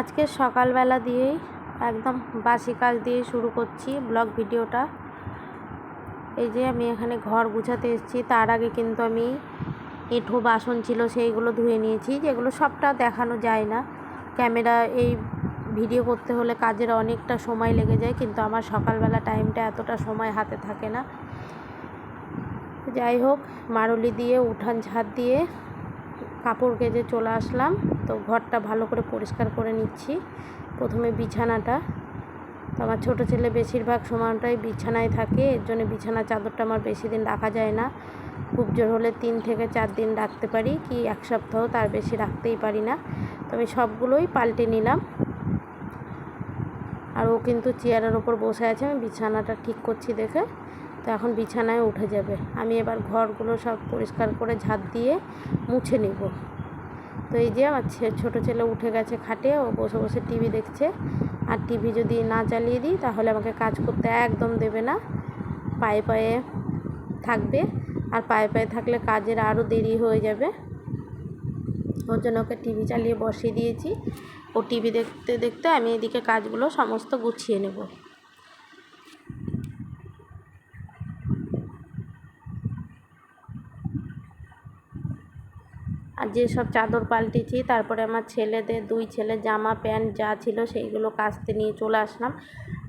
আজকে সকালবেলা দিয়েই একদম বাসি কাজ দিয়ে শুরু করছি ব্লগ ভিডিওটা। এই যে আমি এখানে ঘর গুছাতে এসেছি, তার আগে কিন্তু আমি এঁঠো বাসন ছিল সেইগুলো ধুয়ে নিয়েছি, যেগুলো সবটা দেখানো যায় না। ক্যামেরা এই ভিডিও করতে হলে কাজের অনেকটা সময় লেগে যায়, কিন্তু আমার সকালবেলা টাইমটা এতটা সময় হাতে থাকে না। যাই হোক, মারুলি দিয়ে উঠান ঝাড় দিয়ে কাপড় কেজে চলে আসলাম। ঘরটা ভালো করে পরিষ্কার করে নিচ্ছি। প্রথমে বিছানাটা। তো আমার ছোটো ছেলে বেশিরভাগ সময়টাই বিছানায় থাকে, এর জন্য বিছানা চাদরটা আমার বেশি দিন রাখা যায় না। খুব জোর হলে তিন থেকে চার দিন রাখতে পারি, কি এক সপ্তাহ তার বেশি রাখতেই পারি না। তো আমি সবগুলোই পাল্টে নিলাম। আর ও কিন্তু চেয়ারের ওপর বসে আছে, আমি বিছানাটা ঠিক করছি দেখে। তো এখন বিছানায় উঠে যাবে। আমি এবার ঘরগুলো সব পরিষ্কার করে ঝাঁট দিয়ে মুছে নেব। তো এই যে আমার ছোটো ছেলে উঠে গেছে খাটে, ও বসে বসে টিভি দেখছে। আর টিভি যদি না চালিয়ে দিই, তাহলে আমাকে কাজ করতে একদম দেবে না। পায়ে পায়ে থাকবে। আর পায়ে পায়ে থাকলে কাজের আরও দেরি হয়ে যাবে। ওর জন্য ওকে টিভি চালিয়ে বসিয়ে দিয়েছি। ও টিভি দেখতে দেখতে আমি এদিকে কাজগুলো সমস্ত গুছিয়ে নেব আর যেসব চাদর পাল্টেছি, তারপরে আমার ছেলেদের দুই ছেলে জামা, প্যান্ট যা ছিল সেইগুলো কাচতে নিয়ে চলে আসলাম।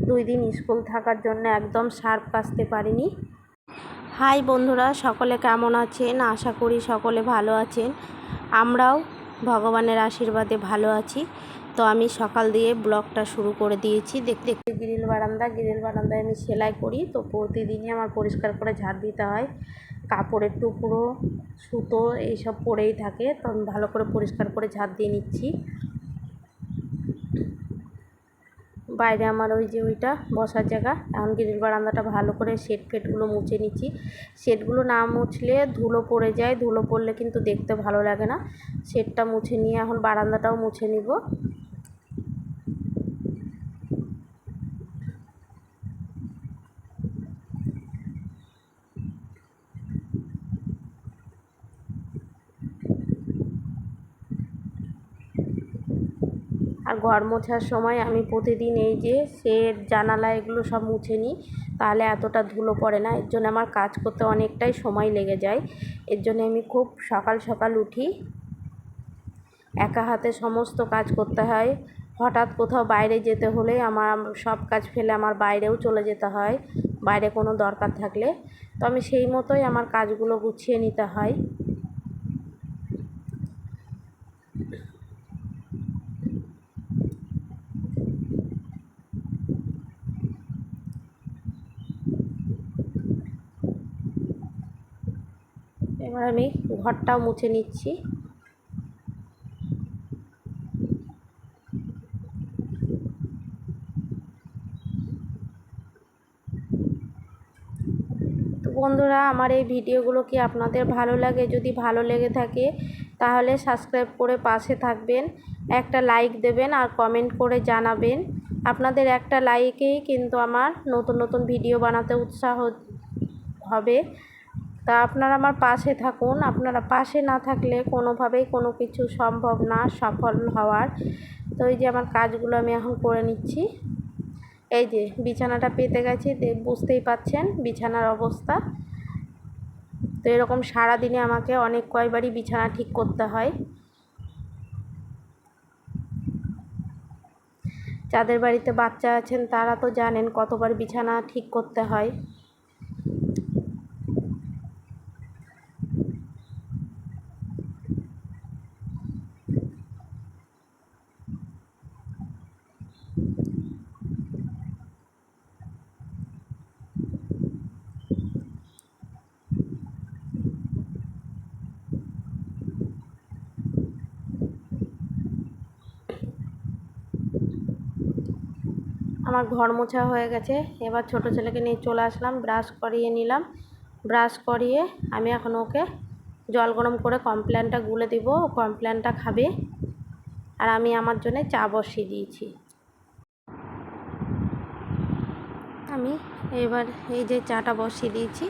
দুই দিন স্কুল থাকার জন্য একদম সার্ফ কাচতে পারিনি। হাই বন্ধুরা, সকলে কেমন আছেন? আশা করি সকলে ভালো আছেন। আমরাও ভগবানের আশীর্বাদে ভালো আছি। তো আমি সকাল দিয়ে ব্লগটা শুরু করে দিয়েছি। দেখতে দেখতে গ্রিল বারান্দা, গ্রিল বারান্দায় আমি সেলাই করি। তো প্রতিদিনই আমার পরিষ্কার করে ঝাড় দিতে হয়। কাপড়ের টুকরো, সুতো এইসব পড়েই থাকে। তো আমি ভালো করে পরিষ্কার করে ঝাড় দিয়ে নিচ্ছি। বাইরে আমার ওই যে ওইটা বসার জায়গা। এখন গ্রিল বারান্দাটা ভালো করে শেড ফেডগুলো মুছে নিচ্ছি। শেডগুলো না মুছলে ধুলো পড়ে যায়। ধুলো পড়লে কিন্তু দেখতে ভালো লাগে না। শেডটা মুছে নিয়ে এখন বারান্দাটাও মুছে নিব। ঘর মোছার সময় আমি প্রতিদিন এই যে শেড জানালা এগুলো সব মুছে নিই। তাহলে এতটা ধুলো পড়ে না। এর জন্য আমার কাজ করতে অনেকটাই সময় লেগে যায়। এর জন্য আমি খুব সকাল সকাল উঠি। একা হাতে সমস্ত কাজ করতে হয়। হঠাৎ কোথাও বাইরে যেতে হলে আমার সব কাজ ফেলে আমার বাইরেও চলে যেতে হয়। বাইরে কোনো দরকার থাকলে। তো আমি সেই মতোই আমার কাজগুলো গুছিয়ে নিতে হয়। এবার আমি ঘরটাও মুছে নিচ্ছি। বন্ধুরা, আমার এই ভিডিওগুলো কি আপনাদের ভালো লাগে? যদি ভালো লেগে থাকে, তাহলে সাবস্ক্রাইব করে পাশে থাকবেন, একটা লাইক দেবেন আর কমেন্ট করে জানাবেন। আপনাদের একটা লাইকেই কিন্তু আমার নতুন নতুন ভিডিও বানাতে উৎসাহ হবে। তা আপনারা আমার পাশে থাকুন। আপনারা পাশে না থাকলে কোনোভাবেই কোনো কিছু সম্ভব না, সফল হওয়ার। তো এই যে আমার কাজগুলো আমি এখন করে নিচ্ছি। এই যে বিছানাটা পেতে গেছি বুঝতেই পাচ্ছেন বিছানার অবস্থা। তো এরকম সারাদিনে আমাকে অনেক কয়বারই বিছানা ঠিক করতে হয়। যাদের বাড়িতে বাচ্চা আছেন তারা তো জানেন কতবার বিছানা ঠিক করতে হয়। আমার ঘর মোছা হয়ে গেছে। এবার ছোট ছেলেকে নিয়ে চলে আসলাম ব্রাশ করিয়ে নিলাম। ব্রাশ করিয়ে আমি এখন ওকে জল গরম করে কমপ্ল্যানটা গুলে দিব কমপ্ল্যানটা খাবে। আর আমি আমার জন্য চা বসিয়ে দিয়েছি। আমি এবার এই যে চাটা বসিয়ে দিয়েছি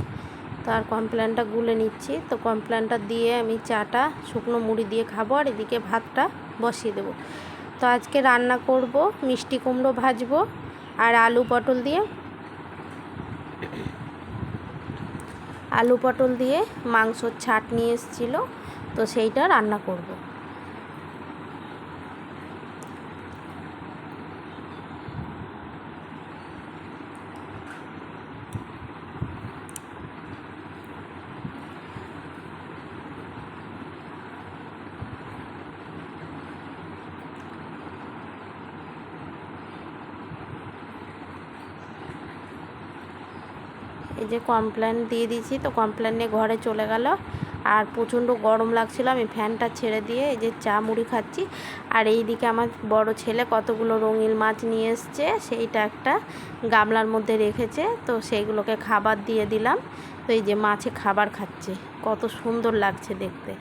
তো আর কমপ্ল্যানটা গুলে নিচ্ছি। তো কমপ্ল্যানটা দিয়ে আমি চাটা শুকনো মুড়ি দিয়ে খাব আর এদিকে ভাতটা বসিয়ে দেবো। তো আজকে রান্না করব, মিষ্টি কুমড়ো ভাজবো আর আলু পটল দিয়ে? আলু পটল দিয়ে মাংসর ছাট নিয়ে এসেছিল, তো সেইটা রান্না করব। এই যে কমপ্ল্যান দিয়ে দিয়েছি, তো কমপ্ল্যান নিয়ে ঘরে চলে গেল। আর প্রচণ্ড গরম লাগছিল, আমি ফ্যানটা ছেড়ে দিয়ে এই যে চা মুড়ি খাচ্ছি। আর এই দিকে আমার বড় ছেলে কতগুলো রঙিন মাছ নিয়ে এসছে, সেইটা একটা গামলার মধ্যে রেখেছে, তো সেইগুলোকে খাবার দিয়ে দিলাম। তো এই যে মাছে খাবার খাচ্ছে, কত সুন্দর লাগছে দেখতে।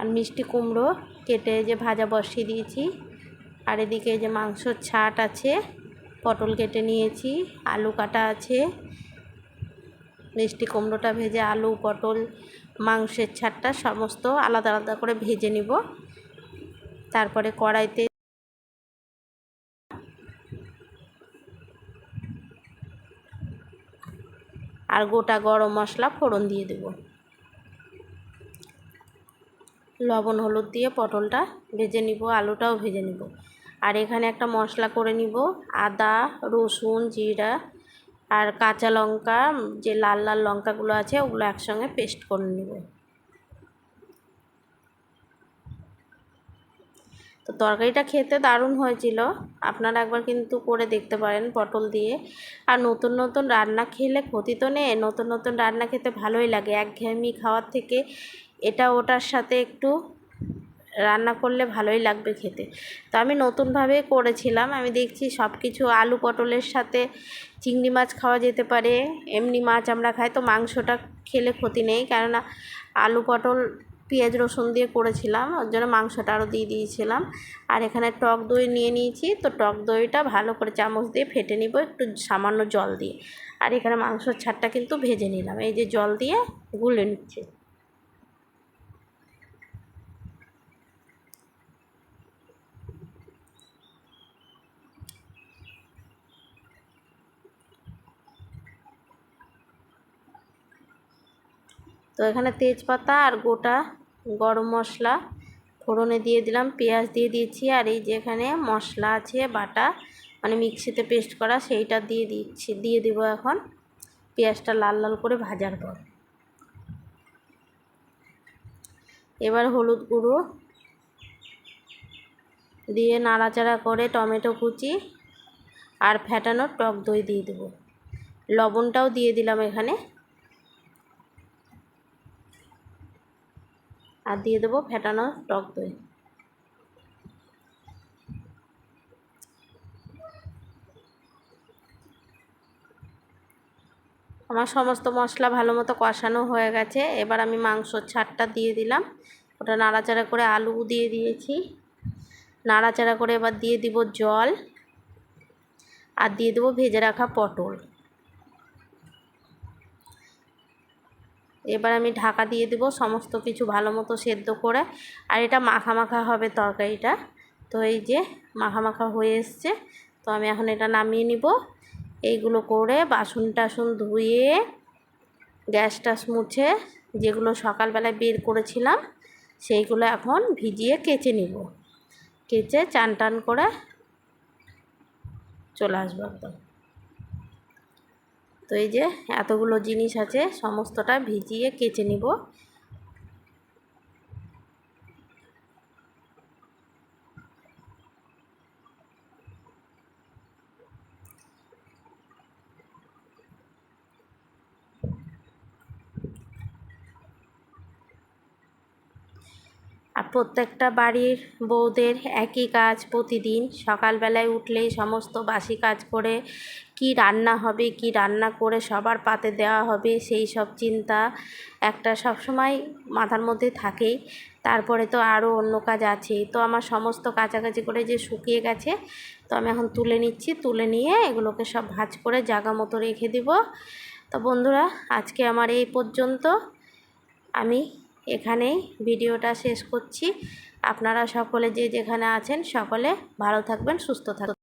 আর মিষ্টি কুমড়ো কেটে যে ভাজা বসিয়ে দিয়েছি। আর এদিকে যে মাংসর ছাট আছে, পটল কেটে নিয়েছি, আলু কাটা আছে। মিষ্টি কুমড়োটা ভেজে আলু, পটল, মাংসের ছাটটা সমস্ত আলাদা আলাদা করে ভেজে নিব। তারপরে কড়াইতে আর গোটা গরম মশলা ফোড়ন দিয়ে দেবো। লবণ, হলুদ দিয়ে পটলটা ভেজে নিব, আলুটাও ভেজে নিব। আর এখানে একটা মশলা করে নিব, আদা, রসুন, জিরা আর কাঁচা লঙ্কা, যে লাল লাল লঙ্কাগুলো আছে ওগুলো একসঙ্গে পেস্ট করে নিব। তো তরকারিটা খেতে দারুণ হয়েছিল। আপনারা একবার কিন্তু করে দেখতে পারেন পটল দিয়ে। আর নতুন নতুন রান্না খেলে ক্ষতি তো নেই, নতুন নতুন রান্না খেতে ভালোই লাগে। একঘেয়েমি খাওয়ার থেকে এটা ওটার সাথে একটু রান্না করলে ভালোই লাগবে খেতে। তো আমি নতুনভাবে করেছিলাম। আমি দেখছি সব কিছু আলু পটলের সাথে চিংড়ি মাছ খাওয়া যেতে পারে, এমনি মাছ আমরা খাই। তো মাংসটা খেলে ক্ষতি নেই, কেননা আলু পটল, পেঁয়াজ রসুন দিয়ে করেছিলাম, ওর জন্য মাংসটা আরও দিয়ে দিয়েছিলাম। আর এখানে টক দই নিয়ে নিয়েছি, তো টক দইটা ভালো করে চামচ দিয়ে ফেটে নিব একটু সামান্য জল দিয়ে। আর এখানে মাংসর ছাড়টা কিন্তু ভেজে নিলাম। এই যে জল দিয়ে গুলে নিচ্ছে। তো এখানে তেজপাতা আর গোটা গরম মশলা ফোড়নে দিয়ে দিলাম, পেঁয়াজ দিয়ে দিয়েছি আর এই যে এখানে মশলা আছে, বাটা মানে মিক্সিতে পেস্ট করা সেইটা দিয়ে দিচ্ছি, দিয়ে দিব এখন পেঁয়াজটা লাল লাল করে ভাজার পর। এবার হলুদ গুঁড়ো দিয়ে নাড়াচাড়া করে টমেটো কুচি আর ফ্যাটানো টক দই দিয়ে দেবো। লবণটাও দিয়ে দিলাম এখানে। আর দিয়ে দেবো ফেটানো টক দই। আমার সমস্ত মশলা ভালো মতো কষানো হয়ে গেছে। এবার আমি মাংসর ছাড়টা দিয়ে দিলাম। ওটা নাড়াচাড়া করে আলু দিয়ে দিয়েছি। নাড়াচাড়া করে এবার দিয়ে দিব জল। আর দিয়ে দেবো ভেজে রাখা পটল। এবার আমি ঢাকা দিয়ে দেবো সমস্ত কিছু ভালো মতো সেদ্ধ করে। আর এটা মাখা মাখা হবে তরকারিটা। তো এই যে মাখা মাখা হয়ে এসছে। তো আমি এখন এটা নামিয়ে নিব। এইগুলো করে বাসন টাসন ধুয়ে গ্যাস টাস মুছে যেগুলো সকালবেলায় বের করেছিলাম, সেইগুলো এখন ভিজিয়ে কেচে নিব। কেচে চান টান করে চলে আসব একদম। তো এই যে এতগুলো জিনিস আছে সমস্তটা ভিজিয়ে কেচে নিব। আর প্রত্যেকটা বাড়ির বউদের একই কাজ প্রতিদিন। সকালবেলায় উঠলেই সমস্ত বাসি কাজ করে কি রান্না হবে, কি রান্না করে সবার পাতে দেওয়া হবে, সেই সব চিন্তা একটা সবসময় মাথার মধ্যে থাকেই। তারপরে তো আরও অন্য কাজ আছেই তো আমার সমস্ত কাছাকাছি করে যে শুকিয়ে গেছে, তো আমি এখন তুলে নিচ্ছি। তুলে নিয়ে এগুলোকে সব ভাজ করে জাগা মতো রেখে দিব। তো বন্ধুরা, আজকে আমার এই পর্যন্ত। আমি এখানেই ভিডিওটা শেষ করছি। আপনারা সকলে যে যেখানে আছেন সকলে ভালো থাকবেন সুস্থ থাকবেন।